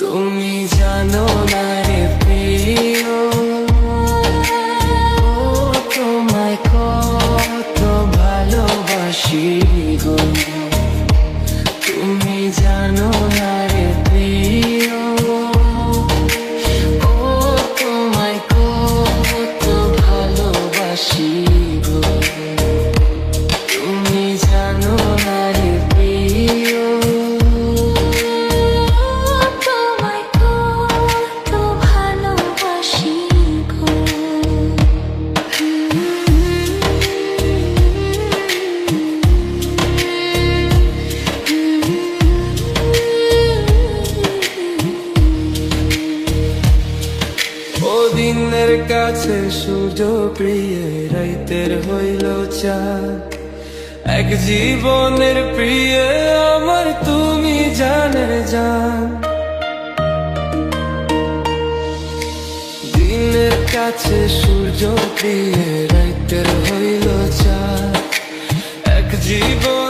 তুমি জানো দিনের কাছে সূর্য রাইতের হইল চাঁদ। এক জীবনের প্রিয় আমার তুমি জানের জান। দিনের কাছে সূর্য প্রিয় রাইতের হইল চাঁদ। এক জীবনের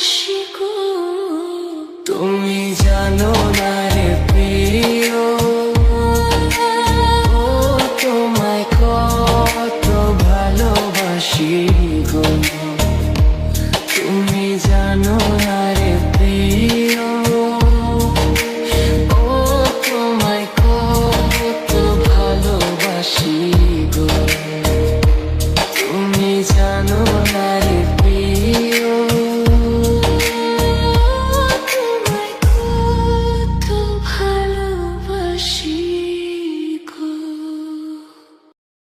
she